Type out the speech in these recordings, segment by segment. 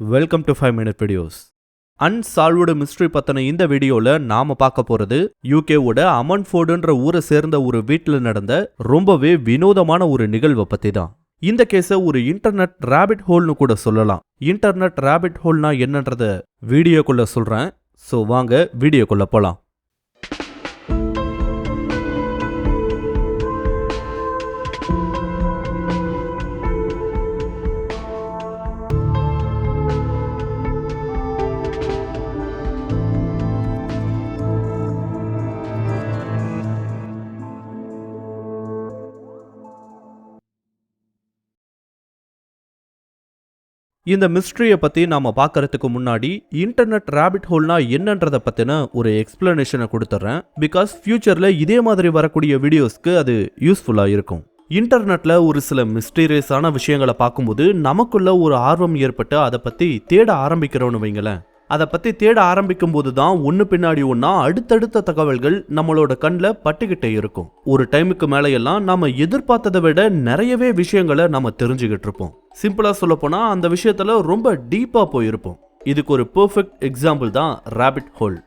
Welcome to five minute videos unsolved mystery பற்றின இந்த வீடியோவில் நாம பார்க்க போறது யூகேவோட அமன்ஃபோர்டுன்ற ஊரை சேர்ந்த ஒரு வீட்டில் நடந்த ரொம்பவே வினோதமான ஒரு நிகழ்வை பற்றி தான் இந்த கேஸை ஒரு இன்டர்நெட் ராபிட் ஹோல்னு கூட சொல்லலாம். இன்டர்நெட் ரேபிட் ஹோல்னா என்னன்றத வீடியோக்குள்ளே சொல்கிறேன் ஸோ வாங்க வீடியோக்குள்ள போகலாம் இந்த மிஸ்ட்ரியை பற்றி நாம் பார்க்கறதுக்கு முன்னாடி இன்டர்நெட் ராபிட் ஹோல்னா என்னன்றத பற்றின ஒரு எக்ஸ்பிளனேஷனை கொடுத்துட்றேன் பிகாஸ் ஃபியூச்சரில் இதே மாதிரி வரக்கூடிய வீடியோஸ்க்கு அது யூஸ்ஃபுல்லாக இருக்கும். இன்டர்நெட்டில் ஒரு சில மிஸ்டீரியஸான விஷயங்களை பார்க்கும்போது நமக்குள்ள ஒரு ஆர்வம் ஏற்பட்டு அதை பற்றி தேட ஆரம்பிக்கிறோன்னு வைங்களேன். அதை பற்றி தேட ஆரம்பிக்கும் போது தான் ஒன்று பின்னாடி ஒன்றா அடுத்தடுத்த தகவல்கள் நம்மளோட கண்ணில் பட்டுக்கிட்டே இருக்கும். ஒரு டைமுக்கு மேலையெல்லாம் நம்ம எதிர்பார்த்ததை விட நிறையவே விஷயங்களை நம்ம தெரிஞ்சுக்கிட்டு இருப்போம். சிம்பிளாக சொல்லப்போனால் அந்த விஷயத்தில் ரொம்ப டீப்பாக போயிருப்போம். இதுக்கு ஒரு பெர்ஃபெக்ட் எக்ஸாம்பிள் தான் ராபிட் ஹோல்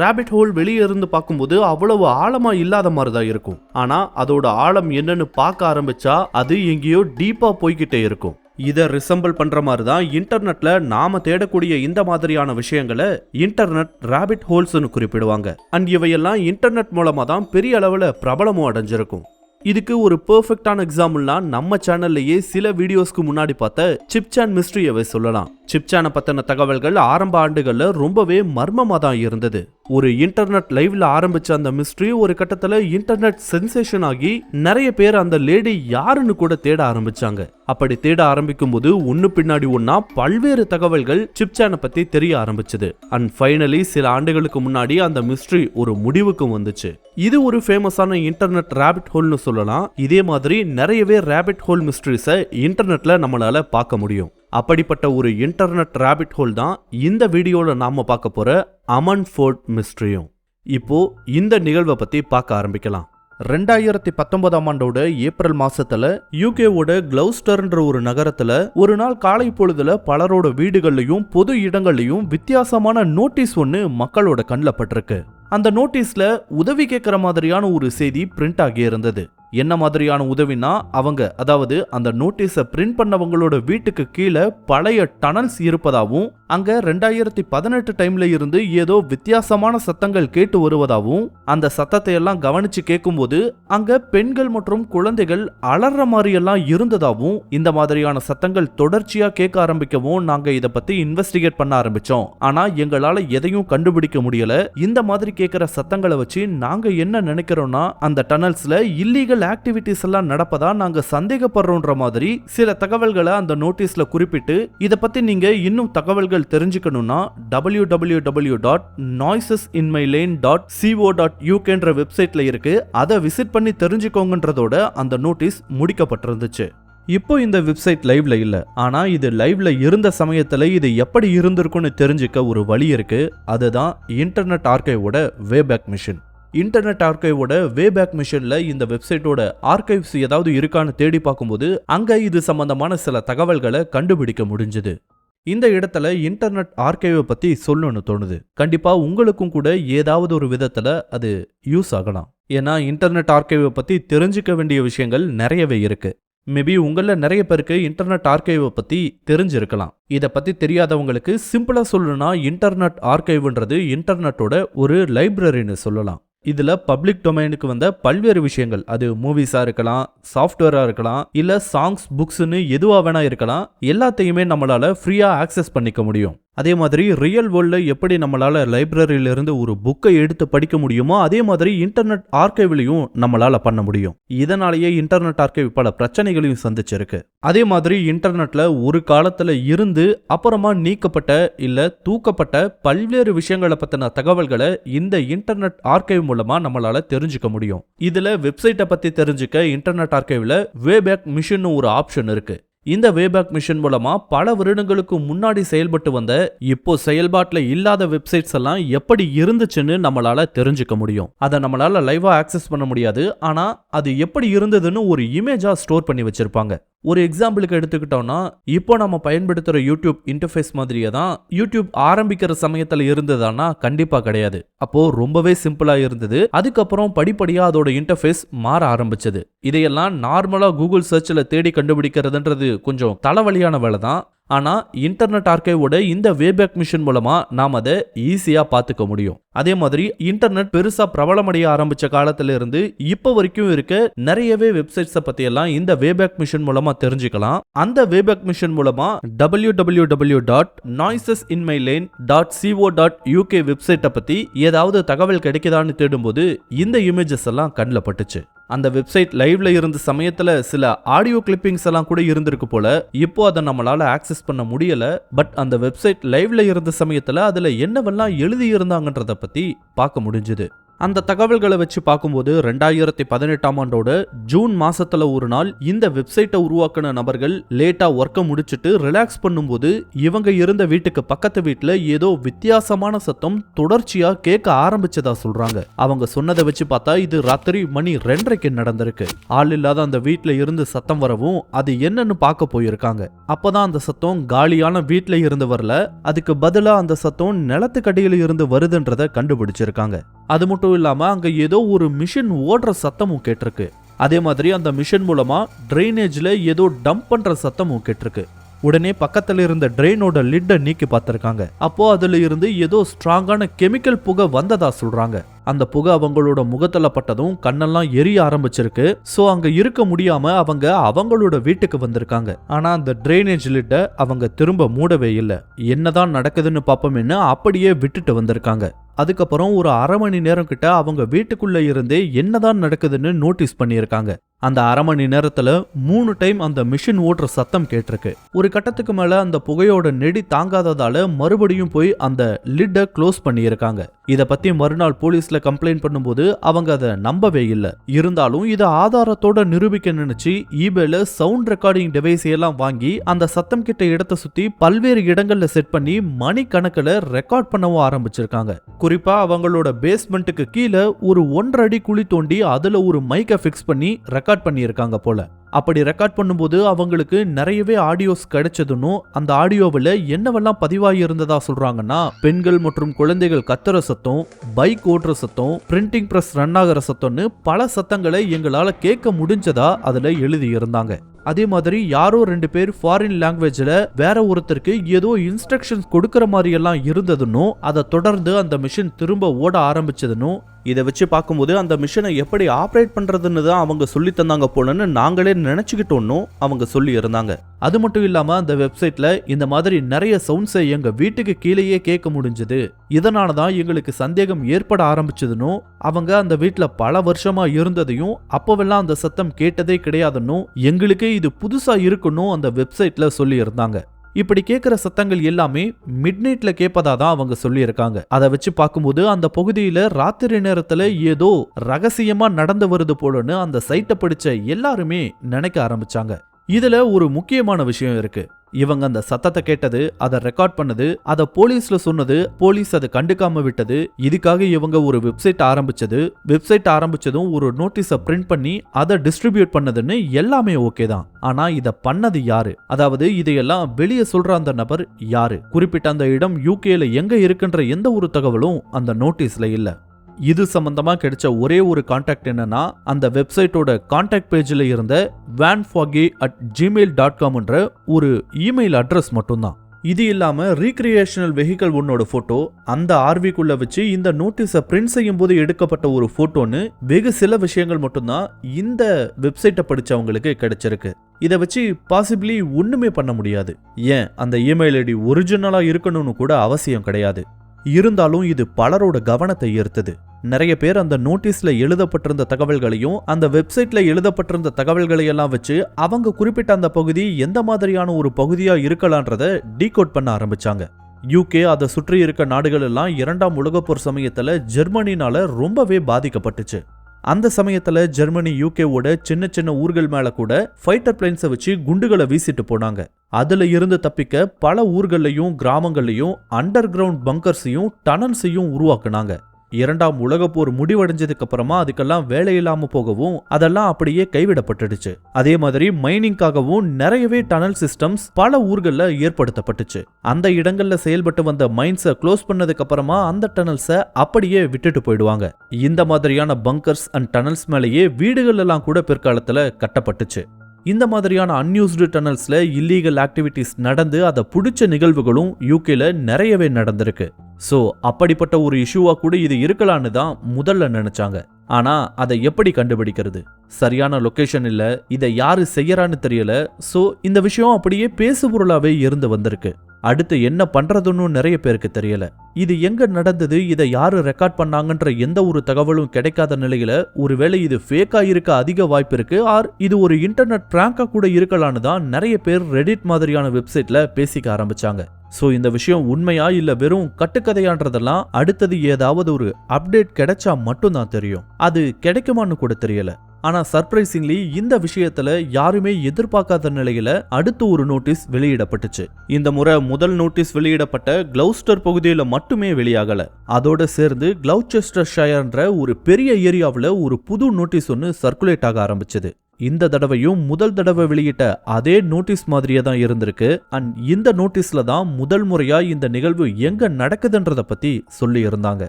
ராபிட் ஹோல் வெளியே இருந்து பார்க்கும்போது அவ்வளவு ஆழமா இல்லாத மாதிரி தான் இருக்கும். ஆனா அதோட ஆழம் என்னன்னு பார்க்க ஆரம்பிச்சா அது எங்கேயோ டீப்பா போய்கிட்டே இருக்கும். இதை ரிசம்பிள் பண்ற மாதிரி தான் இன்டர்நெட்ல நாம தேடக்கூடிய இந்த மாதிரியான விஷயங்களை இன்டர்நெட் ராபிட் ஹோல்ஸ்னு குறிப்பிடுவாங்க. அண்ட் இவையெல்லாம் இன்டர்நெட் மூலமா தான் பெரிய அளவில் பிரபலமும் அடைஞ்சிருக்கும். இதுக்கு ஒரு பெர்ஃபெக்டான எக்ஸாம்பிள்னா நம்ம சேனல்லையே சில வீடியோஸ்க்கு முன்னாடி பார்த்த சிப்சான் மிஸ்ட்ரியவை சொல்லலாம். சிப்சானை பத்தின தகவல்கள் ஆரம்ப ஆண்டுகளில் ரொம்பவே மர்மமாக தான் இருந்தது. ஒரு இன்டர்நெட் லைவ்ல ஆரம்பிச்ச அந்த மிஸ்ட்ரி ஒரு கட்டத்துல இன்டர்நெட் சென்சேஷன் ஆகி நிறைய பேர் அந்த லேடி யாருன்னு கூட தேட ஆரம்பிச்சாங்க. அப்படி தேட ஆரம்பிக்கும் போது ஒன்னு பின்னாடி ஒன்னா பல்வேறு தகவல்கள் சிப்சானை பத்தி தெரிய ஆரம்பிச்சது. அண்ட் ஃபைனலி சில ஆண்டுகளுக்கு முன்னாடி அந்த மிஸ்ட்ரி ஒரு முடிவுக்கும் வந்துச்சு. இது ஒரு ஃபேமஸான இன்டர்நெட் ராபிட் ஹோல்னு சொல்லலாம். இதே மாதிரி நிறையவே ரேபிட் ஹோல் மிஸ்ட்ரிஸை இன்டர்நெட்ல நம்மளால பார்க்க முடியும். அப்படிப்பட்ட ஒரு இன்டர்நெட் ராபிட் ஹோல் தான் இந்த வீடியோவில் நாம பார்க்க போகிற அமன் ஃபோர்ட் மிஸ்ட்ரியும் இப்போ இந்த நிகழ்வை பற்றி பார்க்க ஆரம்பிக்கலாம். ரெண்டாயிரத்தி பத்தொன்பதாம் ஆண்டோட ஏப்ரல் மாசத்துல யூகேவோட கிளவுஸ்டர்ன்ற ஒரு நகரத்துல ஒரு நாள் காலை பொழுதுல பலரோட வீடுகள்லையும் பொது இடங்கள்லையும் வித்தியாசமான நோட்டீஸ் ஒன்று மக்களோட கண்ணில் பட்டிருக்கு. அந்த நோட்டீஸ்ல உதவி கேட்குற மாதிரியான ஒரு செய்தி பிரிண்ட் ஆகி இருந்தது என்ன மாதிரியான உதவினா அவங்க அதாவது அந்த நோட்டீஸை பிரிண்ட் பண்ணவங்களோட வீட்டுக்கு கீழே பழைய டனல்ஸ் இருப்பதாகவும் அங்க ரெண்டாயிரத்தி பதினெட்டு டைம்ல இருந்து ஏதோ வித்தியாசமான சத்தங்கள் கேட்டு வருவதாகவும் அந்த சத்தத்தை எல்லாம் கவனிச்சு கேட்கும்போது அங்க பெண்கள் மற்றும் குழந்தைகள் அலற மாதிரி எல்லாம் இருந்ததாகவும் இந்த மாதிரியான சத்தங்கள் தொடர்ச்சியா கேட்க ஆரம்பிக்கவும் நாங்க இதை பத்தி இன்வெஸ்டிகேட் பண்ண ஆரம்பிச்சோம். ஆனா எங்களால எதையும் கண்டுபிடிக்க முடியல. இந்த மாதிரி கேட்கிற சத்தங்களை வச்சு நாங்க என்ன நினைக்கிறோம்னா அந்த டனல்ஸ்ல இல்லீகல் ஆக்டிவிட்டிஸ் எல்லாம் நடப்பதா நாங்க சந்தேகப்படுறோன்ற மாதிரி சில தகவல்களை அந்த நோட்டீஸ்ல குறிப்பிட்டு இத பத்தி நீங்க இன்னும் தகவல்கள் தெரிஞ்சுக்கணும்னா W W W dot noises in my lane dot co dot யூகேன்ற வெப்சைட்ல இருக்கு. அதை விசிட் பண்ணி தெரிஞ்சுக்கோங்கன்றதோட அந்த நோட்டீஸ் முடிக்கப்பட்டிருந்துச்சு. இப்போ இந்த வெப்சைட் லைவ்ல இல்ல. ஆனா இது லைவ்ல இருந்த சமயத்துல இது எப்படி இருந்திருக்கும்னு தெரிஞ்சுக்க ஒரு வழி இருக்கு. அதுதான் இன்டர்நெட் ஆர்கைவோட வேபேக் மிஷின் இன்டர்நெட் ஆர்கைவோட வேபேக் மிஷினில் இந்த வெப்சைட்டோட ஆர்கைவ்ஸ் ஏதாவது இருக்கான்னு தேடி பார்க்கும்போது அங்கே இது சம்பந்தமான சில தகவல்களை கண்டுபிடிக்க முடிஞ்சது. இந்த இடத்துல இன்டர்நெட் ஆர்கைவை பத்தி சொல்லணும்னு தோணுது. கண்டிப்பாக உங்களுக்கும் கூட ஏதாவது ஒரு விதத்துல அது யூஸ் ஆகலாம். ஏன்னா இன்டர்நெட் ஆர்கைவை பத்தி தெரிஞ்சுக்க வேண்டிய விஷயங்கள் நிறையவே இருக்கு. மேபி உங்களில் நிறைய பேருக்கு இன்டர்நெட் ஆர்கைவை பற்றி தெரிஞ்சிருக்கலாம். இதை பற்றி தெரியாதவங்களுக்கு சிம்பிளாக சொல்லணும்னா இன்டர்நெட் ஆர்கைவ்ன்றது இன்டர்நெட்டோட ஒரு லைப்ரரின்னு சொல்லலாம். இதில் பப்ளிக் டொமைனுக்கு வந்த பல்வேறு விஷயங்கள். அது மூவிஸாக இருக்கலாம் சாஃப்ட்வேராக இருக்கலாம் இல்லை சாங்ஸ் புக்ஸ்னு எதுவாக வேணா இருக்கலாம் எல்லாத்தையுமே நம்மளால் ஃப்ரீயாக ஆக்சஸ் பண்ணிக்க முடியும். அதே மாதிரி ரியல் வேர்ல்டில் எப்படி நம்மளால் லைப்ரரியிலிருந்து ஒரு புக்கை எடுத்து படிக்க முடியுமோ அதே மாதிரி இன்டர்நெட் ஆர்கைவ்லையும் நம்மளால் பண்ண முடியும். இதனாலேயே இன்டர்நெட் ஆர்கைவ் பல பிரச்சனைகளையும் சந்திச்சிருக்கு. அதே மாதிரி இன்டர்நெட்டில் ஒரு காலத்தில் இருந்து அப்புறமா நீக்கப்பட்ட இல்லை தூக்கப்பட்ட பல்வேறு விஷயங்களை பற்றின தகவல்களை இந்த இன்டர்நெட் ஆர்கைவ் மூலமாக நம்மளால் தெரிஞ்சுக்க முடியும். இதில் வெப்சைட்டை பற்றி தெரிஞ்சுக்க இன்டர்நெட் ஆர்கைவில் வேபேக் மிஷின்னு ஒரு ஆப்ஷன் இருக்குது இந்த வேபேக் மிஷன் மூலமா பல வருடங்களுக்கு முன்னாடி செயல்பட்டு வந்த இப்போ செயல்பாட்டில் இல்லாத வெப்சைட்ஸ் எல்லாம் எப்படி இருந்துச்சுன்னு நம்மளால தெரிஞ்சுக்க முடியும். அதை நம்மளால லைவா ஆக்சஸ் பண்ண முடியாது. ஆனா அது எப்படி இருந்ததுன்னு ஒரு இமேஜா ஸ்டோர் பண்ணி வச்சிருப்பாங்க. ஒரு எக்ஸாம்பிளுக்கு எடுத்துக்கிட்டோம்னா இப்போ நம்ம பயன்படுத்துகிற யூடியூப் இன்டர்ஃபேஸ் மாதிரியே தான் யூடியூப் ஆரம்பிக்கிற சமயத்தில் இருந்ததானா கண்டிப்பாக கிடையாது. அப்போ ரொம்பவே சிம்பிளாக இருந்தது. அதுக்கப்புறம் படிப்படியாக அதோட இன்டர்ஃபேஸ் மாற ஆரம்பிச்சது. இதையெல்லாம் நார்மலாக கூகுள் சர்ச்சில் தேடி கண்டுபிடிக்கிறதுன்றது கொஞ்சம் தலைவலியான வேலை தான். ஆனா இன்டர்நெட் ஆர்கைவோட இந்த வேபேக் மிஷின் மூலமா நாம் அதை ஈஸியா பார்த்துக்க முடியும். அதே மாதிரி இன்டர்நெட் பெருசா பிரபலமடைய ஆரம்பிச்ச காலத்துல இருந்து இப்போ வரைக்கும் இருக்க நிறையவே வெப்சைட்ஸை பற்றியெல்லாம் இந்த வேபேக் மிஷின் மூலமா தெரிஞ்சுக்கலாம். அந்த வேபேக் மிஷின் மூலமா W W W dot noises in my lane dot co dot UK வெப்சைட்டை பற்றி ஏதாவது தகவல் கிடைக்குதான்னு தேடும்போது இந்த இமேஜஸ் எல்லாம் கண்ணில் பட்டுச்சு. அந்த வெப்சைட் லைவ்ல இருந்த சமயத்துல சில ஆடியோ கிளிப்பிங்ஸ் எல்லாம் கூட இருந்திருக்கு போல. இப்போ அதை நம்மளால ஆக்சஸ் பண்ண முடியல. பட் அந்த வெப்சைட் லைவ்ல இருந்த சமயத்துல அதுல என்னவெல்லாம் எழுதி இருந்தாங்கன்றத பத்தி பார்க்க முடிஞ்சது. அந்த தகவல்களை வச்சு பார்க்கும்போது ரெண்டாயிரத்தி பதினெட்டாம் ஆண்டோட ஜூன் மாசத்துல ஒரு நாள் இந்த வெப்சைட்டை உருவாக்கின நபர்கள் லேட்டா ஒர்க்கை முடிச்சிட்டு ரிலாக்ஸ் பண்ணும்போது இவங்க இருந்த வீட்டுக்கு பக்கத்து வீட்டுல ஏதோ வித்தியாசமான சத்தம் தொடர்ச்சியா கேட்க ஆரம்பிச்சதா சொல்றாங்க. அவங்க சொன்னதை வச்சு பார்த்தா இது ராத்திரி மணி ரெண்டரைக்கு நடந்திருக்கு. ஆள் இல்லாத அந்த வீட்டில் இருந்து சத்தம் வரவும் அது என்னன்னு பார்க்க போயிருக்காங்க. அப்பதான் அந்த சத்தம் காலியான வீட்டில் இருந்து வரல அதுக்கு பதிலா அந்த சத்தம் நிலத்துக்கடியில இருந்து வருதுன்றத கண்டுபிடிச்சிருக்காங்க. அது மட்டும் இல்லாமல் அங்கே ஏதோ ஒரு மிஷின் ஓடுற சத்தமும் கேட்டிருக்கு. அதே மாதிரி அந்த மிஷின் மூலமாக ட்ரைனேஜில் ஏதோ டம்ப் பண்ணுற சத்தமும் கேட்டிருக்கு. உடனே பக்கத்தில் இருந்த ட்ரெயினோட லிட்டை நீக்கி பார்த்துருக்காங்க. அப்போ அதுல இருந்து ஏதோ ஸ்ட்ராங்கான கெமிக்கல் புகை வந்ததா சொல்றாங்க. அந்த புகை அவங்களோட முகத்துல பட்டதும் கண்ணெல்லாம் எரிய ஆரம்பிச்சிருக்கு. சோ அங்க இருக்க முடியாம அவங்க அவங்களோட வீட்டுக்கு வந்திருக்காங்க. ஆனா அந்த ட்ரைனேஜ் லிட்ட அவங்க திரும்ப மூடவே இல்லை. என்னதான் நடக்குதுன்னு பார்ப்போம்னு அப்படியே விட்டுட்டு வந்திருக்காங்க. அதுக்கப்புறம் ஒரு அரை மணி நேரம் கிட்ட அவங்க வீட்டுக்குள்ள இருந்தே என்னதான் நடக்குதுன்னு நோட்டீஸ் பண்ணியிருக்காங்க. அந்த அரை மணி நேரத்துல மூணு டைம் அந்த மிஷின் ஓட்டுற சத்தம் கேட்டிருக்கு. ஒரு கட்டத்துக்கு மேல அந்த புகையோட நெடி தாங்காததால மறுபடியும் போய் அந்த லிட்டை க்ளோஸ் பண்ணியிருக்காங்க. இத பத்தி மறுநாள் போலீஸ்ல கம்ப்ளைண்ட் பண்ணும்போது அவங்க அதை நம்பவே இல்லை. இருந்தாலும் இதை ஆதாரத்தோட நிரூபிக்க நினைச்சு ஈபேல சவுண்ட் ரெக்கார்டிங் டிவைஸ் எல்லாம் வாங்கி அந்த சத்தம் கிட்ட இடத்தை சுத்தி பல்வேறு இடங்கள்ல செட் பண்ணி மணி கணக்குல ரெக்கார்ட் பண்ணவும் ஆரம்பிச்சிருக்காங்க. குறிப்பா அவங்களோட பேஸ்மெண்ட்டுக்கு கீழே ஒரு ஒன்றரை அடி குழி தோண்டி அதுல ஒரு மைக்கை ஃபிக்ஸ் பண்ணி ரெக்கார்ட் பண்ணியிருக்காங்க போல. அப்படி ரெக்கார்ட் பண்ணும்போது அவங்களுக்கு நிறையவே ஆடியோஸ் கிடைச்சதுன்னு அந்த ஆடியோவில் என்னவெல்லாம் பதிவாகி இருந்ததா சொல்றாங்கன்னா பெண்கள் மற்றும் குழந்தைகள் கத்துற சத்தம் பைக் ஓட்டுற சத்தம் பிரிண்டிங் ப்ரெஸ் ரன் ஆகிற சத்தம்னு பல சத்தங்களை எங்களால் கேட்க முடிஞ்சதா அதில் எழுதியிருந்தாங்க. அதே மாதிரி யாரோ ரெண்டு பேர் ஃபாரின் லாங்குவேஜில் வேற ஒருத்தருக்கு ஏதோ இன்ஸ்ட்ரக்ஷன்ஸ் கொடுக்கற மாதிரி எல்லாம் இருந்ததுன்னும் அதை தொடர்ந்து அந்த மிஷின் திரும்ப ஓட ஆரம்பிச்சதுன்னும் இதை வச்சு பார்க்கும்போது அந்த மிஷினை எப்படி ஆப்ரேட் பண்ணுறதுன்னு தான் அவங்க சொல்லி தந்தாங்க போலன்னு நாங்களே நினச்சிக்கிட்டோன்னு அவங்க சொல்லி இருந்தாங்க. அது மட்டும் இல்லாமல் அந்த வெப்சைட்டில் இந்த மாதிரி நிறைய சவுண்ட்ஸை எங்கள் வீட்டுக்கு கீழேயே கேட்க முடிஞ்சது. இதனால தான் எங்களுக்கு சந்தேகம் ஏற்பட ஆரம்பிச்சதுன்னு அவங்க அந்த வீட்டில் பல வருஷமாக இருந்ததையும் அப்போவெல்லாம் அந்த சத்தம் கேட்டதே கிடையாதுன்னும் எங்களுக்கே இது புதுசாக இருக்குன்னு அந்த வெப்சைட்டில் சொல்லியிருந்தாங்க. இப்படி கேட்குற சத்தங்கள் எல்லாமே மிட் நைட்ல கேட்பதா தான் அவங்க சொல்லியிருக்காங்க. அதை வச்சு பார்க்கும்போது அந்த பகுதியில ராத்திரி நேரத்துல ஏதோ ரகசியமா நடந்து வருது போலன்னு அந்த சைட்டை படிச்ச எல்லாருமே நினைக்க ஆரம்பிச்சாங்க. இதுல ஒரு முக்கியமான விஷயம் இருக்கு. இவங்க அந்த சத்தத்தை கேட்டது அதை ரெக்கார்ட் பண்ணது அதை போலீஸ்ல சொன்னது போலீஸ் அதை கண்டுக்காம விட்டது. இதுக்காக இவங்க ஒரு வெப்சைட் ஆரம்பிச்சது. வெப்சைட் ஆரம்பிச்சதும் ஒரு நோட்டீஸை பிரிண்ட் பண்ணி அதை டிஸ்ட்ரிபியூட் பண்ணதுன்னு எல்லாமே ஓகே தான். ஆனா இதை பண்ணது யாரு? அதாவது இதையெல்லாம் வெளியே சொல்ற அந்த நபர் யாரு? குறிப்பிட்ட அந்த இடம் யூகேல எங்க இருக்குன்ற எந்த ஒரு தகவலும் அந்த நோட்டீஸ்ல இல்லை. இது சம்பந்தமாக கிடைச்ச ஒரே ஒரு காண்டாக்ட் என்னன்னா அந்த வெப்சைட்டோட காண்டாக்ட் பேஜில் இருந்த van foggy at Gmail dot காம்ன்ற ஒரு இமெயில் அட்ரஸ் மட்டும்தான். இது இல்லாமல் ரீக்ரியேஷனல் வெஹிக்கல் ஒன்னோட ஃபோட்டோ அந்த ஆர்விக்குள்ளே வச்சு இந்த நோட்டீஸை பிரிண்ட் செய்யும் போது எடுக்கப்பட்ட ஒரு ஃபோட்டோன்னு வெகு சில விஷயங்கள் மட்டும்தான் இந்த வெப்சைட்டை படித்தவங்களுக்கு கிடைச்சிருக்கு. இதை வச்சு பாசிபிளி ஒன்றுமே பண்ண முடியாது. ஏன்? அந்த இமெயில் ஐடி ஒரிஜினலாக இருக்கணும்னு கூட அவசியம் கிடையாது. இருந்தாலும் இது பலரோட கவனத்தை ஈர்த்தது. நிறைய பேர் அந்த நோட்டீஸ்ல எழுதப்பட்டிருந்த தகவல்களையும் அந்த வெப்சைட்ல எழுதப்பட்டிருந்த தகவல்களையெல்லாம் வச்சு அவங்க குறிப்பிட்ட அந்த பகுதி எந்த மாதிரியான ஒரு பகுதியா இருக்கலான்றத டீகோட் பண்ண ஆரம்பிச்சாங்க. யூகே அதை சுற்றி இருக்க நாடுகள் எல்லாம் இரண்டாம் உலகப்போர் சமயத்தில் சமயத்துல ஜெர்மனினால ரொம்பவே பாதிக்கப்பட்டுச்சு. அந்த சமயத்தில் ஜெர்மனி யூகேவோட சின்ன சின்ன ஊர்கள் மேலே கூட ஃபைட்டர் பிளைன்ஸை வச்சு குண்டுகளை வீசிட்டு போனாங்க. அதில் இருந்து தப்பிக்க பல ஊர்களையும் கிராமங்களையும் அண்டர் கிரவுண்ட் பங்கர்ஸையும் டனல்ஸையும் உருவாக்குனாங்க. இரண்டாம் உலகப் போர் முடிவடைஞ்சதுக்கு அப்புறமா அதுக்கெல்லாம் வேலை இல்லாம போகவும் அதெல்லாம் அப்படியே கைவிடப்பட்டுடுச்சு. அதே மாதிரி மைனிங்காகவும் நிறையவே டனல் சிஸ்டம்ஸ் பல ஊர்களில் ஏற்படுத்தப்பட்டுச்சு. அந்த இடங்கள்ல செயல்பட்டு வந்த மைன்ஸை க்ளோஸ் பண்ணதுக்கு அப்புறமா அந்த டனல்ஸை அப்படியே விட்டுட்டு போயிடுவாங்க. இந்த மாதிரியான பங்கர்ஸ் அண்ட் டனல்ஸ் மேலேயே வீடுகள் எல்லாம் கூட பிற்காலத்துல கட்டப்பட்டுச்சு. இந்த மாதிரியான அன்யூஸ்டு டனல்ஸில் இல்லீகல் ஆக்டிவிட்டிஸ் நடந்து அதை பிடிச்ச நிகழ்வுகளும் யூகேல நிறையவே நடந்திருக்கு. ஸோ அப்படிப்பட்ட ஒரு இஷ்யூவா கூட இது இருக்கலான்னு தான் முதல்ல நினைச்சாங்க. ஆனா அதை எப்படி கண்டுபிடிக்கிறது? சரியான லொகேஷன் இல்ல இதை யாரு செய்யறான்னு தெரியல. ஸோ இந்த விஷயம் அப்படியே பேசுபொருளாவே இருந்து வந்திருக்கு. அடுத்து என்ன பண்றதுன்னு நிறைய பேருக்கு தெரியல. இது எங்க நடந்தது? இதை யாரு ரெக்கார்ட் பண்ணாங்கன்ற எந்த ஒரு தகவலும் கிடைக்காத நிலையில ஒருவேளை இது ஃபேக்கா இருக்க அதிக வாய்ப்பு இருக்கு ஆர் இது ஒரு இன்டர்நெட் பிராங்கா கூட இருக்கலான்னு தான் நிறைய பேர் ரெடிட் மாதிரியான வெப்சைட்ல பேசிக்க ஆரம்பிச்சாங்க. ஸோ இந்த விஷயம் உண்மையா இல்ல வெறும் கட்டுக்கதையான்றதெல்லாம் அடுத்தது ஏதாவது ஒரு அப்டேட் கிடைச்சா மட்டும்தான் தெரியும். அது கிடைக்குமான்னு கூட தெரியல. ஆனா சர்ப்ரைசிங்லி இந்த விஷயத்துல யாருமே எதிர்பார்க்காத நிலையில அடுத்து ஒரு நோட்டீஸ் வெளியிடப்பட்டுச்சு. இந்த முறை முதல் நோட்டீஸ் வெளியிடப்பட்ட கிளவுஸ்டர் பகுதியில மட்டுமே வெளியாகல. அதோட சேர்ந்து கிளவுச்செஸ்டர் ஷயர்ன்ற ஒரு பெரிய ஏரியாவில் ஒரு புது நோட்டீஸ் ஒன்னு சர்க்குலேட் ஆக ஆரம்பிச்சது. இந்த தடவையும் முதல் தடவை வெளியிட்ட அதே நோட்டீஸ் மாதிரியே தான் இருந்திருக்கு. அண்ட் இந்த நோட்டீஸ்ல தான் முதல் முறையா இந்த நிகழ்வு எங்க நடக்குதுன்றத பத்தி சொல்லி இருந்தாங்க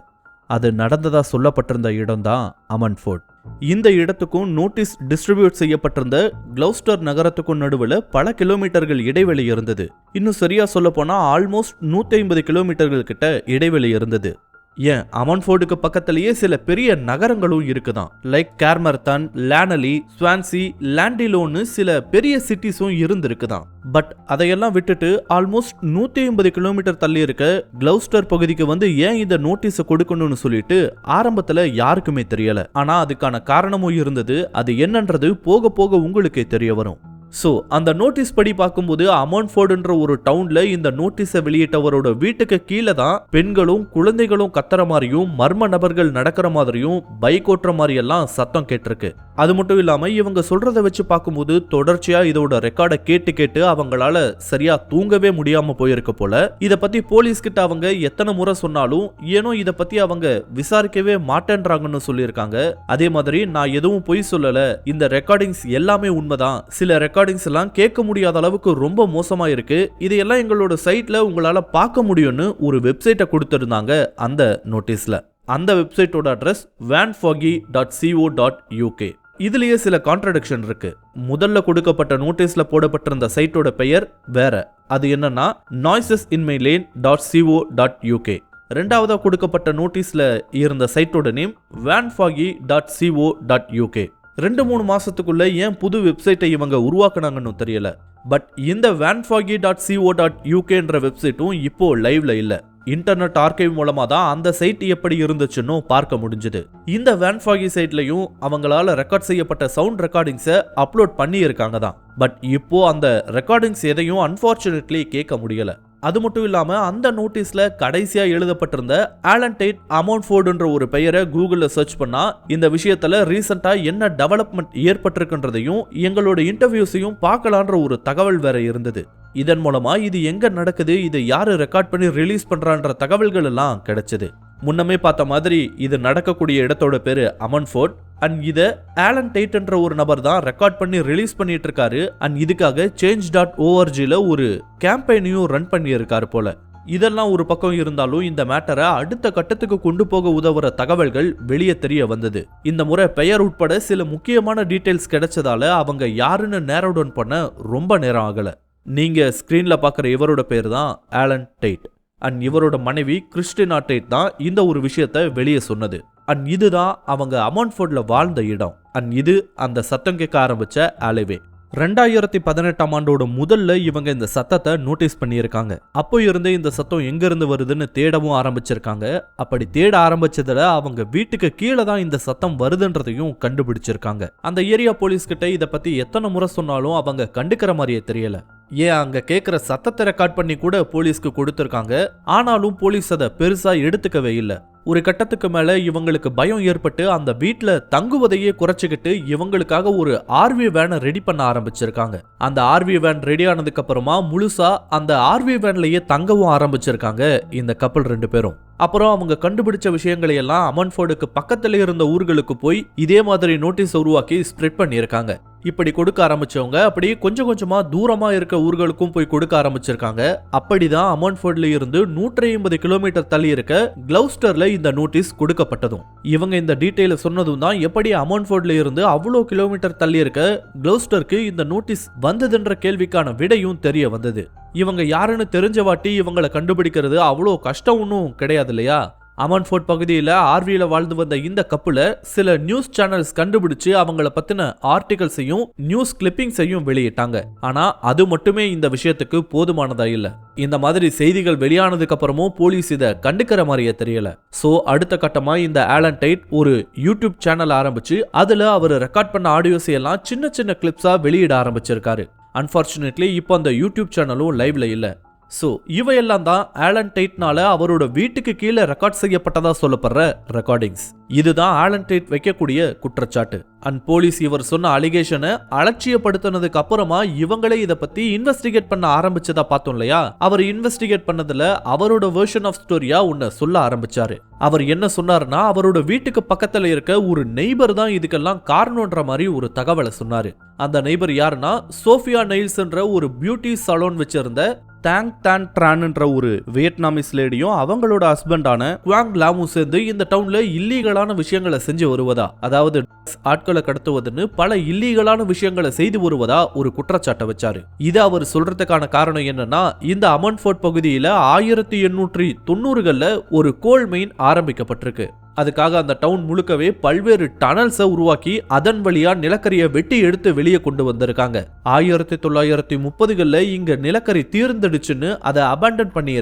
அது நடந்ததா சொல்லப்பட்டிருந்த இடம்தான் அமன் ஃபோர்ட் இந்த இடத்துக்கும் நோட்டீஸ் டிஸ்ட்ரிபியூட் செய்யப்பட்டிருந்த கிளவுஸ்டர் நகரத்துக்கும் நடுவில் பல கிலோமீட்டர்கள் இடைவெளி இருந்தது. இன்னும் சரியா சொல்ல போனா ஆல்மோஸ்ட் நூத்தி ஐம்பது கிலோமீட்டர்கள் கிட்ட இடைவெளி இருந்தது. ஏன்? அமன்ஃபோர்டுக்கு பக்கத்திலேயே சில பெரிய நகரங்களும் இருக்குதான். லைக் கேர்மர்தான் லேனலி ஸ்வான்சி லேண்டிலோன்னு சில பெரிய சிட்டிஸும் இருந்திருக்குதான். பட் அதையெல்லாம் விட்டுட்டு ஆல்மோஸ்ட் நூற்றி ஐம்பது கிலோமீட்டர் தள்ளி இருக்க கிளவுஸ்டர் பகுதிக்கு வந்து ஏன் இந்த நோட்டீஸை கொடுக்கணும்னு சொல்லிட்டு ஆரம்பத்தில் யாருக்குமே தெரியல. ஆனால் அதுக்கான காரணமும் இருந்தது அது என்னன்றது போக போக உங்களுக்கே தெரிய வரும். ஸோ அந்த நோட்டீஸ் படி பார்க்கும்போது அமௌன்ஃபோர்டுன்ற ஒரு டவுன்ல இந்த நோட்டீஸை வெளியிட்டவரோட வீட்டுக்கு கீழே தான் பெண்களும் குழந்தைகளும் கத்துற மாதிரியும் மர்ம நபர்கள் நடக்கிற மாதிரியும் பைக் ஓட்டுற மாதிரி எல்லாம் சத்தம் கேட்டிருக்கு. அது மட்டும் இல்லாம இவங்க சொல்றத வச்சு பார்க்கும்போது தொடர்ச்சியா இதோட ரெக்கார்டை கேட்டு கேட்டு அவங்களால சரியா தூங்கவே முடியாம போயிருக்க போல. இத பத்தி போலீஸ் கிட்ட அவங்க எத்தனை முறை சொன்னாலும் ஏனோ இத பத்தி அவங்க விசாரிக்கவே மாட்டேன்றாங்கன்னு சொல்லியிருக்காங்க. அதே மாதிரி நான் எதுவும் பொய் சொல்லல. இந்த ரெக்கார்டிங்ஸ் எல்லாமே உண்மைதான். சில ரெக்கார்டிங்ஸ் எல்லாம் கேட்க முடியாத அளவுக்கு ரொம்ப மோசமா இருக்கு. இதையெல்லாம் எங்களோட சைட்ல உங்களால பார்க்க முடியும்னு ஒரு வெப்சைட்டை கொடுத்துருந்தாங்க அந்த நோட்டீஸ்ல அந்த வெப்சைட்டோட address van foggy dot co dot UK இதுலயே சில கான்ட்ரடிக்ஷன் இருக்கு. முதல்ல கொடுக்கப்பட்ட நோட்டீஸ்ல போடப்பட்டிருந்த சைட்டோட பெயர் வேற. அது என்னன்னா noises in my lane dot co dot UK ரெண்டாவதாக கொடுக்கப்பட்ட நோட்டீஸ்ல இருந்த சைட்டோட name van foggy dot co dot UK ரெண்டு மூணு மாதத்துக்குள்ளே ஏன் புது வெப்சைட்டை இவங்க உருவாக்குனாங்கன்னு தெரியல. பட் இந்த van foggy dot co dot யூகேன்ற வெப்சைட்டும் இப்போ லைவ்ல இல்லை. இன்டர்நெட் ஆர்கைவ் மூலமாக தான் அந்த சைட் எப்படி இருந்துச்சுன்னு பார்க்க முடிஞ்சது. இந்த வேன்ஃபாகி சைட்லையும் அவங்களால ரெக்கார்ட் செய்யப்பட்ட சவுண்ட் ரெக்கார்டிங்ஸை அப்லோட் பண்ணியிருக்காங்க தான். பட் இப்போ அந்த ரெக்கார்டிங்ஸ் எதையும் அன்ஃபார்ச்சுனேட்லி கேட்க முடியலை. அது மட்டும் இல்லாம அந்த நோட்டீஸ்ல கடைசியா எழுதப்பட்டிருந்த ஆலன் டைட் அமௌண்ட் ஃபோர்டுன்ற ஒரு பெயரை கூகுள்ல சர்ச் பண்ணா இந்த விஷயத்துல ரீசெண்டா என்ன டெவலப்மெண்ட் ஏற்பட்டிருக்குன்றதையும் எங்களோட இன்டர்வியூஸையும் பார்க்கலான்ற ஒரு தகவல் வேற இருந்தது. இதன் மூலமா இது எங்க நடக்குது இதை யாரு ரெக்கார்ட் பண்ணி ரிலீஸ் பண்றான்ற தகவல்கள் எல்லாம் கிடைச்சது. முன்னமே பார்த்த மாதிரி இது நடக்கக்கூடிய இடத்தோட பேர் அமன் ஃபோர்ட் அண்ட் இதை ஆலன் டைட்ன்ற ஒரு நபர் தான் ரெக்கார்ட் பண்ணி ரிலீஸ் பண்ணிட்டு இருக்காரு அண்ட் இதுக்காக சேஞ்ச் டாட் ஓஆர்ஜியில் ஒரு கேம்பெயினையும் ரன் பண்ணியிருக்காரு போல. இதெல்லாம் ஒரு பக்கம் இருந்தாலும் இந்த மேட்டரை அடுத்த கட்டத்துக்கு கொண்டு போக உதவுற தகவல்கள் வெளியே தெரிய வந்தது. இந்த முறை பெயர் உட்பட சில முக்கியமான டீட்டெயில்ஸ் கிடைச்சதால அவங்க யாருன்னு நேரோ பண்ண ரொம்ப நேரம் ஆகல. நீங்க ஸ்கிரீன்ல பார்க்குற இவரோட பேர் தான் ஆலன் டைட் அண்ட் இவரோட மனைவி கிறிஸ்டினா டெய்ட் தான் இந்த ஒரு விஷயத்த வெளியே சொன்னது. அண்ட் இதுதான் அவங்க அமௌண்ட்ஃபோர்டில் வாழ்ந்த இடம். அண்ட் இது அந்த சத்தம் கேட்க ஆரம்பித்த அலைவே. ரெண்டாயிரத்தி பதினெட்டாம் ஆண்டோட முதல்ல இவங்க இந்த சத்தத்தை நோட்டீஸ் பண்ணியிருக்காங்க. அப்போ இருந்தே இந்த சத்தம் எங்கேருந்து வருதுன்னு தேடவும் ஆரம்பிச்சிருக்காங்க. அப்படி தேட ஆரம்பிச்சதுல அவங்க வீட்டுக்கு கீழே தான் இந்த சத்தம் வருதுன்றதையும் கண்டுபிடிச்சிருக்காங்க. அந்த ஏரியா போலீஸ்கிட்ட இதை பற்றி பத்தி எத்தனை முறை சொன்னாலும் அவங்க கண்டுக்கிற மாதிரியே தெரியல. ஏன் அங்க கேட்குற சத்தத்தை ரெக்கார்ட் பண்ணி கூட போலீஸ்க்கு கொடுத்துருக்காங்க. ஆனாலும் போலீஸ் அதை பெருசா எடுத்துக்கவே இல்லை. ஒரு கட்டத்துக்கு மேல இவங்களுக்கு பயம் ஏற்பட்டு அந்த வீட்டுல தங்குவதையே குறைச்சிக்கிட்டு இவங்களுக்காக ஒரு ஆர்வி வேனை ரெடி பண்ண ஆரம்பிச்சிருக்காங்க. அந்த ஆர்வி வேன் ரெடி ஆனதுக்கு அப்புறமா முழுசா அந்த ஆர்வி வேன்லயே தங்கவும் ஆரம்பிச்சிருக்காங்க இந்த கப்பல் ரெண்டு பேரும். அப்புறம் அவங்க கண்டுபிடிச்ச விஷயங்களை எல்லாம் அமன்ஃபோர்டுக்கு பக்கத்துல இருந்த ஊர்களுக்கு போய் இதே மாதிரி நோட்டீஸ் உருவாக்கி ஸ்ப்ரெட் பண்ணியிருக்காங்க. இப்படி கொடுக்க ஆரம்பிச்சவங்க அப்படி கொஞ்சம் கொஞ்சமா தூரமா இருக்க ஊர்களுக்கும் போய் கொடுக்க ஆரம்பிச்சிருக்காங்க. அப்படிதான் அமௌன்ஃபோர்ட்ல இருந்து நூற்றி ஐம்பது கிலோமீட்டர் தள்ளி இருக்க கிளவுஸ்டர்ல இந்த நோட்டீஸ் கொடுக்கப்பட்டதும். இவங்க இந்த டீட்டெயில சொன்னதும் தான் எப்படி அமௌன்ஃபோர்ட்ல இருந்து அவ்வளோ கிலோமீட்டர் தள்ளி இருக்க கிளவுஸ்டருக்கு இந்த நோட்டீஸ் வந்ததுன்ற கேள்விக்கான விடையும் தெரிய வந்தது. இவங்க யாருன்னு தெரிஞ்ச வாட்டி இவங்களை கண்டுபிடிக்கிறது அவ்வளோ கஷ்டம் ஒன்றும் கிடையாது இல்லையா அமன்ஃபோர்ட் பகுதியில் ஆர்வியில் வாழ்ந்து வந்த இந்த கப்பில் சில நியூஸ் சேனல்ஸ் கண்டுபிடிச்சு அவங்கள பற்றின ஆர்டிகல்ஸையும் நியூஸ் கிளிப்பிங்ஸையும் வெளியிட்டாங்க. ஆனால் அது மட்டுமே இந்த விஷயத்துக்கு போதுமானதா இல்லை. இந்த மாதிரி செய்திகள் வெளியானதுக்கு அப்புறமும் போலீஸ் இதை கண்டுக்கிற மாதிரியே தெரியல. ஸோ அடுத்த கட்டமா இந்த ஆலன் டைட் ஒரு யூடியூப் சேனல் ஆரம்பிச்சு அதில் அவர் ரெக்கார்ட் பண்ண ஆடியோஸ் எல்லாம் சின்ன சின்ன கிளிப்ஸாக வெளியிட ஆரம்பிச்சிருக்காரு. அன்ஃபார்ச்சுனேட்லி இப்போ அந்த யூடியூப் சேனலும் லைவ்ல இல்லை. ஸோ இவையெல்லாம் தான் ஆலன் டைட்னால அவரோட வீட்டுக்கு கீழே ரெக்கார்ட் செய்யப்பட்டதா சொல்லப்படுற ரெக்கார்டிங்ஸ் இதுதான் ஆலன் டைட் வைக்கக்கூடிய குற்றச்சாட்டு. அண்ட் போலீஸ் இவர் சொன்ன அலிகேஷனை அலட்சியப்படுத்தினதுக்கு அப்புறமா இவங்களே இதை பத்தி இன்வெஸ்டிகேட் பண்ண ஆரம்பிச்சதா பார்த்தோம் இல்லையா? அவர் இன்வெஸ்டிகேட் பண்ணதுல அவரோட வெர்ஷன் ஆஃப் ஸ்டோரியா உன்னை சொல்ல ஆரம்பிச்சாரு. அவர் என்ன சொன்னாருன்னா அவரோட வீட்டுக்கு பக்கத்துல இருக்க ஒரு நெய்பர் தான் இதுக்கெல்லாம் காரணம்ன்ற மாதிரி ஒரு தகவலை சொன்னாரு. அந்த நெய்பர் யாருன்னா சோஃபியா நெயில்ஸ்ன்ற ஒரு பியூட்டி சலோன் வச்சிருந்த தேங் டான் ட்ரான்ன்ற ஒரு வியட்நாமிஸ் லேடியும் அவங்களோட ஹஸ்பண்டான குவாங் லாமும் சேர்ந்து இந்த டவுன்ல இல்லீகலான விஷயங்களை செஞ்சு வருவதா. அதாவது ஆட்கள் கடத்துவதுன்னு பல இல்லீகலான விஷயங்களை செய்து வருவதா ஒரு குற்றச்சாட்டை வச்சாரு. இது அவர் சொல்றதுக்கான காரணம் என்னன்னா இந்த அமன்ஃபோர்ட் பகுதியில ஆயிரத்தி எண்ணூற்றி தொண்ணூறுகள்ல ஒரு கோல் மெயின் ஆரம்பிக்கப்பட்டிருக்கு. அதுக்காக அந்த டவுன் முழுக்கவே பல்வேறு டனல்ஸை உருவாக்கி அதன் வழியா நிலக்கரியை வெட்டி எடுத்து வெளியே கொண்டு வந்திருக்காங்க. ஆயிரத்தி தொள்ளாயிரத்தி முப்பதுகளில் இங்க நிலக்கரி தீர்ந்துடுச்சுன்னு அதை அபேண்டன் பண்ணி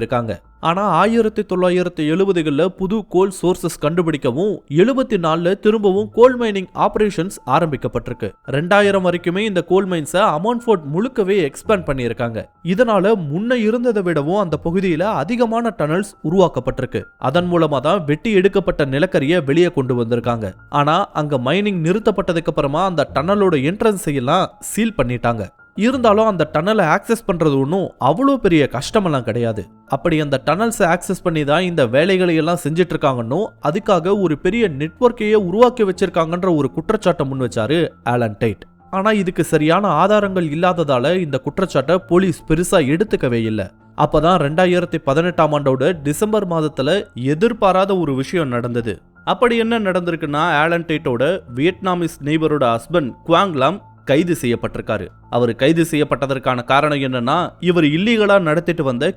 ஆனால் ஆயிரத்தி தொள்ளாயிரத்தி எழுபதுகளில் புது கோல் சோர்சஸ் கண்டுபிடிக்கவும் எழுபத்தி நாலில் திரும்பவும் கோல் மைனிங் ஆபரேஷன்ஸ் ஆரம்பிக்கப்பட்டிருக்கு. ரெண்டாயிரம் வரைக்குமே இந்த கோல் மைன்ஸை அமௌன்ஃபோர்ட் முழுக்கவே எக்ஸ்பேண்ட் பண்ணியிருக்காங்க. இதனால முன்ன இருந்ததை விடவும் அந்த பகுதியில் அதிகமான டனல்ஸ் உருவாக்கப்பட்டிருக்கு. அதன் மூலமாக தான் வெட்டி எடுக்கப்பட்ட நிலக்கரியை வெளியே கொண்டு வந்திருக்காங்க. ஆனால் அங்கே மைனிங் நிறுத்தப்பட்டதுக்கு அப்புறமா அந்த டனலோட என்ட்ரன்ஸையெல்லாம் சீல் பண்ணிட்டாங்க. இருந்தாலும் அந்த டனலை ஆக்சஸ் பண்ணுறது ஒன்றும் அவ்வளோ பெரிய கஷ்டமெல்லாம் கிடையாது. அப்படி அந்த டனல்ஸை ஆக்சஸ் பண்ணி தான் இந்த வேலைகளை எல்லாம் செஞ்சுட்டு இருக்காங்கன்னு அதுக்காக ஒரு பெரிய நெட்வொர்க்கையே உருவாக்கி வச்சிருக்காங்கன்ற ஒரு குற்றச்சாட்டை முன் வச்சாரு ஆலன் டைட். ஆனால் இதுக்கு சரியான ஆதாரங்கள் இல்லாததால இந்த குற்றச்சாட்டை போலீஸ் பெருசாக எடுத்துக்கவே இல்லை. அப்போதான் ரெண்டாயிரத்தி பதினெட்டாம் ஆண்டோட டிசம்பர் மாதத்தில் எதிர்பாராத ஒரு விஷயம் நடந்தது. அப்படி என்ன நடந்திருக்குன்னா ஆலன் டைட்டோட வியட்நாமிஸ் நெய்பரோட ஹஸ்பண்ட் குவாங்லாம் கைது செய்யப்பட்டிருக்காரு. அவர் கைது செய்யப்பட்டதற்கான காரணம் என்னன்னா இவர் இல்லீகலா நடத்திட்டு வந்த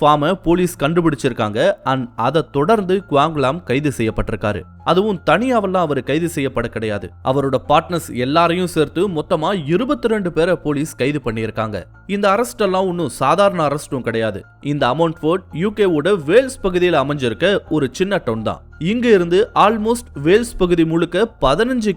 ஃபார்மை போலீஸ் கண்டுபிடிச்சிருக்காங்க. அண்ட் அதை தொடர்ந்து குவாங்குலாம் கைது செய்யப்பட்டிருக்காரு. அதுவும் தனியாவெல்லாம் அவர் கைது செய்யப்பட கிடையாது. அவரோட பார்ட்னர்ஸ் எல்லாரையும் சேர்த்து மொத்தமா இருபத்தி ரெண்டு பேரை போலீஸ் கைது பண்ணியிருக்காங்க. இந்த அரெஸ்ட் எல்லாம் ஒன்றும் சாதாரண அரெஸ்டும் கிடையாது. இந்த அமௌண்ட் ஃபோர்ட் யூகேவோட வேல்ஸ் பகுதியில் அமைஞ்சிருக்க ஒரு சின்ன டவுன் தான். இங்க இருந்து ஆல்மோஸ்ட் வேல்ஸ் பகுதி முழுக்க பதினஞ்சு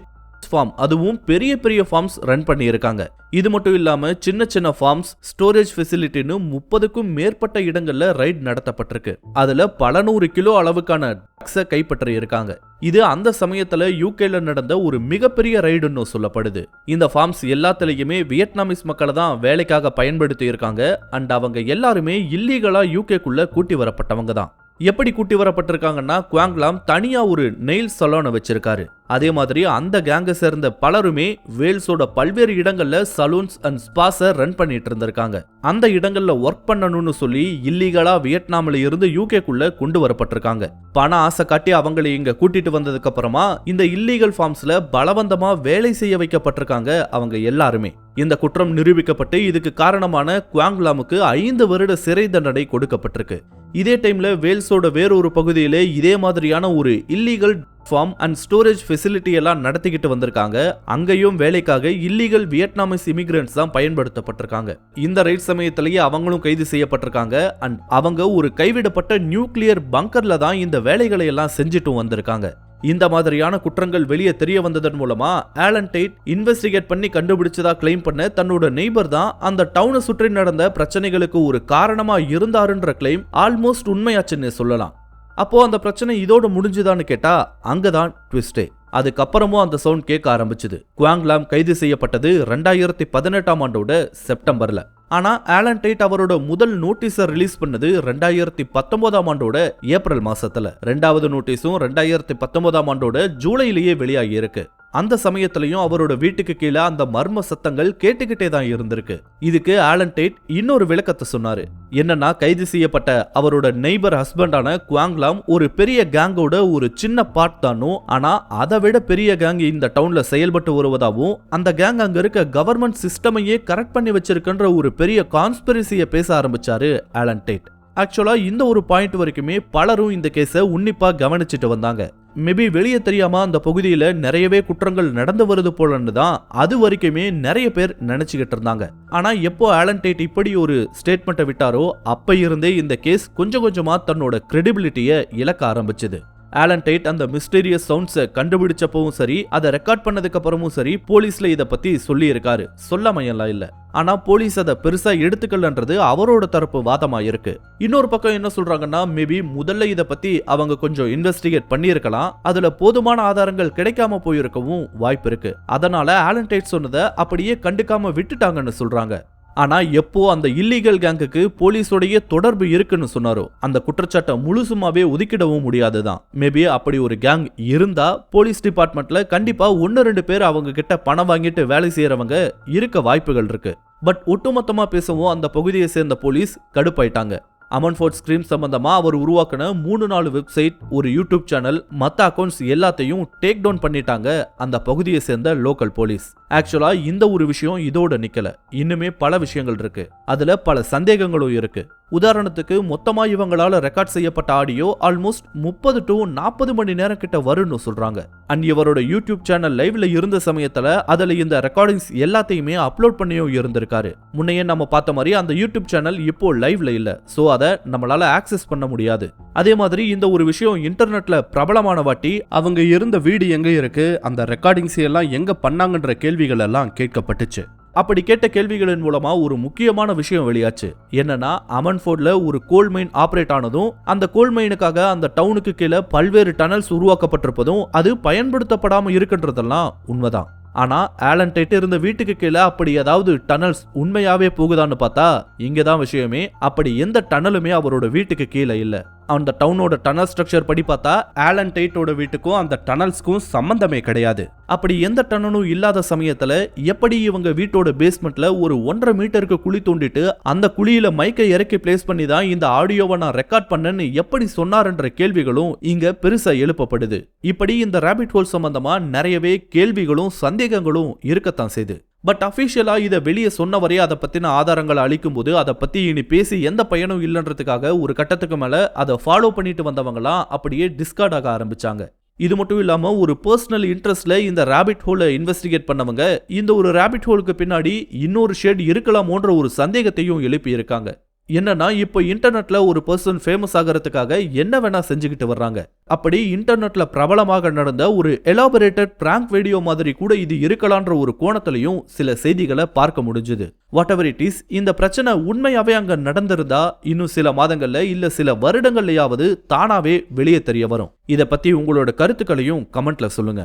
ஃபார்ம் அதுவும் பெரிய பெரிய ஃபார்ம்ஸ் ரன் பண்ணியிருக்காங்க. இது மட்டும் இல்லாமல் சின்ன சின்ன ஃபார்ம்ஸ் ஸ்டோரேஜ் ஃபெசிலிட்டின்னு முப்பதுக்கும் மேற்பட்ட இடங்களில் ரைட் நடத்தப்பட்டிருக்கு. அதில் பல நூறு கிலோ அளவுக்கான ட்ரக்ஸை கைப்பற்றி இருக்காங்க இது அந்த சமயத்தில் யூகேல நடந்த ஒரு மிகப்பெரிய ரைடுன்னு சொல்லப்படுது. இந்த ஃபார்ம்ஸ் எல்லாத்துலேயுமே வியட்நாமிஸ் மக்களை தான் வேலைக்காக பயன்படுத்தி இருக்காங்க அண்ட் அவங்க எல்லாருமே இல்லீகலாக யூகேக்குள்ளே கூட்டி வரப்பட்டவங்க தான். எப்படி கூட்டி வரப்பட்டிருக்காங்கன்னா குவாங்லாம் தனியா ஒரு நெயில் சலோனை வச்சிருக்காரு. அதே மாதிரி அந்த கேங்கை சேர்ந்த பலருமே வேல்ஸோட பல்வேறு இடங்கள்ல சலூன்ஸ் அண்ட் ஸ்பாஸை ரன் பண்ணிட்டு இருந்திருக்காங்க. அந்த இடங்கள்ல ஒர்க் பண்ணணும்னு சொல்லி இல்லீகலா வியட்நாம்ல இருந்து யூகேக்குள்ள கொண்டு வரப்பட்டிருக்காங்க. பண ஆசை காட்டி அவங்களை இங்க கூட்டிட்டு வந்ததுக்கு அப்புறமா இந்த இல்லீகல் ஃபார்ம்ஸ்ல பலவந்தமா வேலை செய்ய வைக்கப்பட்டிருக்காங்க அவங்க எல்லாருமே. இந்த குற்றம் நிரூபிக்கப்பட்டு இதுக்கு காரணமான குவாங்லாமுக்கு ஐந்து வருட சிறை தண்டனை கொடுக்கப்பட்டிருக்கு. இதே டைம்ல வேல்ஸோட வேறொரு பகுதியிலே இதே மாதிரியான ஒரு illegal farm and storage facility எல்லாம் நடத்திக்கிட்டு வந்திருக்காங்க. அங்கேயும் வேலைக்காக இல்லீகல் வியட்நாமிஸ் இமிகிரண்ட்ஸ் தான் பயன்படுத்தப்பட்டிருக்காங்க. இந்த ரைட் சமயத்திலேயே அவங்களும் கைது செய்யப்பட்டிருக்காங்க. அண்ட் அவங்க ஒரு கைவிடப்பட்ட நியூக்ளியர் பங்கர்ல தான் இந்த வேலைகளை எல்லாம் செஞ்சுட்டு வந்திருக்காங்க. இந்த மாதிரியான குற்றங்கள் வெளியே தெரிய வந்ததன் மூலமா ஆலன் டைட் இன்வெஸ்டிகேட் பண்ணி கண்டுபிடிச்சதா கிளைம் பண்ண தன்னோட நெய்பர் தான் அந்த டவுனை சுற்றி நடந்த பிரச்சனைகளுக்கு ஒரு காரணமா இருந்தாருன்ற கிளைம் ஆல்மோஸ்ட் உண்மையாச்சுன்னு சொல்லலாம். அப்போது அந்த பிரச்சனை இதோடு முடிஞ்சுதான்னு கேட்டா அங்கதான் ட்விஸ்டே அதுக்கப்புறமும் அந்த சவுண்ட் கேட்க ஆரம்பிச்சுது. குவாங்லாம் கைது செய்யப்பட்டது ரெண்டாயிரத்தி பதினெட்டாம் ஆண்டோட செப்டம்பர்ல. ஆனா ஆலன் டைட் அவரோட முதல் நோட்டீஸை ரிலீஸ் பண்ணது ரெண்டாயிரத்தி பத்தொன்பதாம் ஆண்டோட ஏப்ரல் மாசத்துல. ரெண்டாவது நோட்டீஸும் ரெண்டாயிரத்தி பத்தொன்பதாம் ஆண்டோட ஜூலையிலேயே வெளியாகி இருக்கு. அந்த சமயத்திலையும் அவரோட வீட்டுக்கு கீழே அந்த மர்ம சத்தங்கள் கேட்டுக்கிட்டே தான் இருந்திருக்கு. இதுக்கு ஆலன் டேட் இன்னொரு விளக்கத்தை சொன்னாரு. என்னன்னா கைது செய்யப்பட்ட அவரோட நெய்பர் ஹஸ்பண்டான குவாங்லாம் ஒரு பெரிய கேங்கோட ஒரு சின்ன பார்ட் தானும் ஆனா அதை விட பெரிய கேங் இந்த டவுன்ல செயல்பட்டு வருவதாகவும் அந்த கேங் அங்க இருக்க கவர்மெண்ட் சிஸ்டமையே கரெக்ட் பண்ணி வச்சிருக்கின்ற ஒரு பெரிய கான்ஸ்பிரசியை பேச ஆரம்பிச்சாரு ஆலன் டேட். ஆக்சுவலா இந்த ஒரு பாயிண்ட் வரைக்குமே பலரும் இந்த கேஸை உன்னிப்பா கவனிச்சிட்டு வந்தாங்க. மேபி வெளியே தெரியாமல் அந்த பகுதியில் நிறையவே குற்றங்கள் நடந்து வருது போலன்னு தான் அது வரைக்குமே நிறைய பேர் நினச்சிக்கிட்டு இருந்தாங்க. ஆனால் எப்போ ஆலன் டேட் இப்படி ஒரு ஸ்டேட்மெண்ட்டை விட்டாரோ அப்போ இருந்தே இந்த கேஸ் கொஞ்சம் கொஞ்சமாக தன்னோட கிரெடிபிலிட்டியை இழக்க ஆரம்பிச்சது. ஆலன் டைட் அந்த மிஸ்டீரியஸ் சவுண்ட்ஸை கண்டுபிடிச்சப்பவும் சரி அதை ரெக்கார்ட் பண்ணதுக்கு அப்புறமும் சரி போலீஸ்ல இதை பத்தி சொல்லி இருக்காரு சொல்லாமையெல்லாம் இல்ல. ஆனா போலீஸ் அதை பெருசா எடுத்துக்கலன்றது அவரோட தரப்பு வாதமா இருக்கு இன்னொரு பக்கம் என்ன சொல்றாங்கன்னா மேபி முதல்ல இதை பத்தி அவங்க கொஞ்சம் இன்வெஸ்டிகேட் பண்ணியிருக்கலாம். அதுல போதுமான ஆதாரங்கள் கிடைக்காம போயிருக்கவும் வாய்ப்பு இருக்கு. அதனால ஆலன் டைட் சொன்னதை அப்படியே கண்டுக்காம விட்டுட்டாங்கன்னு சொல்றாங்க. ஆனால் எப்போ அந்த இல்லீகல் கேங்குக்கு போலீஸோடைய தொடர்பு இருக்குன்னு சொன்னாரோ அந்த குற்றச்சாட்டை முழுசுமாவே ஒதுக்கிடவும் முடியாது தான் மேபி அப்படி ஒரு கேங் இருந்தா போலீஸ் டிபார்ட்மெண்ட்ல கண்டிப்பா ஒன்னு ரெண்டு பேர் அவங்க கிட்ட பணம் வாங்கிட்டு வேலை செய்யறவங்க இருக்க வாய்ப்புகள் இருக்கு. பட் ஒட்டுமொத்தமா பேசவும் அந்த பகுதியை சேர்ந்த போலீஸ் கடுப்பாயிட்டாங்க. அமன் ஃபோர்ட் ஸ்கிரீம் சம்பந்தமா அவர் உருவாக்கின மூணு நாலு வெப்சைட் ஒரு யூடியூப் சேனல் மற்ற அக்கௌண்ட்ஸ் எல்லாத்தையும் டேக் டவுன் பண்ணிட்டாங்க அந்த பகுதியை சேர்ந்த லோக்கல் போலீஸ் ஆக்சுவலா இந்த ஒரு விஷயம் இதோட நிக்கல. இன்னுமே பல விஷயங்கள் இருக்கு. அதுல பல சந்தேகங்களும் இருக்கு. உதாரணத்துக்கு மொத்தமாக இவங்களால் ரெக்கார்ட் செய்யப்பட்ட ஆடியோ ஆல்மோஸ்ட் முப்பது டு நாற்பது மணி நேரம் கிட்ட வரும்னு சொல்கிறாங்க அண்ட் இவரோட யூடியூப் சேனல் லைவ்ல இருந்த சமயத்தில் அதில் இந்த ரெக்கார்டிங்ஸ் எல்லாத்தையுமே அப்லோட் பண்ணியும் இருந்திருக்காரு. முன்னையே நம்ம பார்த்த மாதிரி அந்த யூடியூப் சேனல் இப்போ லைவ்ல இல்லை. ஸோ அதை நம்மளால் ஆக்சஸ் பண்ண முடியாது. அதே மாதிரி இந்த ஒரு விஷயம் இன்டர்நெட்ல பிரபலமான வாட்டி அவங்க இருந்த வீடு எங்க இருக்கு அந்த ரெக்கார்டிங்ஸ் எல்லாம் எங்க பண்ணாங்கன்ற கேள்விகள் எல்லாம் கேட்கப்பட்டுச்சு. அப்படி கேட்ட கேள்விகளின் மூலமா ஒரு முக்கியமான விஷயம் வெளியாச்சு. என்னன்னா அமன்ஃபோர்ட்ல ஒரு கோல் மைன் ஆப்ரேட் ஆனதும் அந்த கோல் மைனுக்காக அந்த டவுனுக்கு கீழே பல்வேறு டனல்ஸ் உருவாக்கப்பட்டிருப்பதும் அது பயன்படுத்தப்படாம இருக்கின்றதெல்லாம் உண்மைதான். ஆனா ஆலன் டைட் இருந்த வீட்டுக்கு கீழே அப்படி ஏதாவது டனல்ஸ் உண்மையாவே போகுதான்னு பார்த்தா இங்கதான் விஷயமே. அப்படி எந்த டனலுமே அவரோட வீட்டுக்கு கீழே இல்லை. அந்த டவுனோட டனல் ஸ்ட்ரக்சர் படி பார்த்தா ஆலன் டைட்டோட வீட்டுக்கும் அந்த டனல்ஸ்க்கும் சம்பந்தமே கிடையாது. அப்படி எந்த டனலும் இல்லாத சமயத்துல எப்படி இவங்க வீட்டோட பேஸ்மெண்ட்ல ஒரு ஒன்றரை மீட்டருக்கு குழி தோண்டிட்டு அந்த குழியில மைக்கை இறக்கி பிளேஸ் பண்ணி தான் இந்த ஆடியோவை நான் ரெக்கார்ட் பண்ணேன்னு எப்படி சொன்னார்ன்ற கேள்விகளும் இங்க பெருசா எழுப்பப்படுது. இப்படி இந்த ராபிட் ஹோல் சம்பந்தமா நிறையவே கேள்விகளும் சந்தேகங்களும் இருக்கத்தான் செய்து. பட் அஃபீஷியலாக இதை வெளியே சொன்ன வரையே அதை பற்றின ஆதாரங்களை அளிக்கும்போது அதை பற்றி இனி பேசி எந்த பயனும் இல்லைன்றதுக்காக ஒரு கட்டத்துக்கு மேலே அதை ஃபாலோ பண்ணிட்டு வந்தவங்களாம் அப்படியே டிஸ்கார்ட் ஆக ஆரம்பிச்சாங்க. இது மட்டும் இல்லாமல் ஒரு பர்சனல் இன்ட்ரெஸ்ட்ல இந்த ராபிட் ஹோலை இன்வெஸ்டிகேட் பண்ணவங்க இந்த ஒரு ராபிட் ஹோலுக்கு பின்னாடி இன்னொரு ஷேட் இருக்கலாமோன்ற ஒரு சந்தேகத்தையும் எழுப்பி இருக்காங்க என்னன்னா இப்போ இன்டர்நெட்ல ஒரு பர்சன் ஃபேமஸ் ஆகிறதுக்காக என்ன வேணா செஞ்சுக்கிட்டு வர்றாங்க. அப்படி இன்டர்நெட்ல பிரபலமாக நடந்த ஒரு எலாபரேட்டட் பிராங்க் வீடியோ மாதிரி கூட இது இருக்கலான்ற ஒரு கோணத்திலையும் சில செய்திகளை பார்க்க முடிஞ்சுது. வாட் எவர் இட் இஸ் இந்த பிரச்சனை உண்மையாவே அங்க நடந்திருந்தா இன்னும் சில மாதங்கள்ல இல்ல சில வருடங்கள்லயாவது தானாவே வெளியே தெரிய வரும். இதை பத்தி உங்களோட கருத்துக்களையும் கமெண்ட்ல சொல்லுங்க.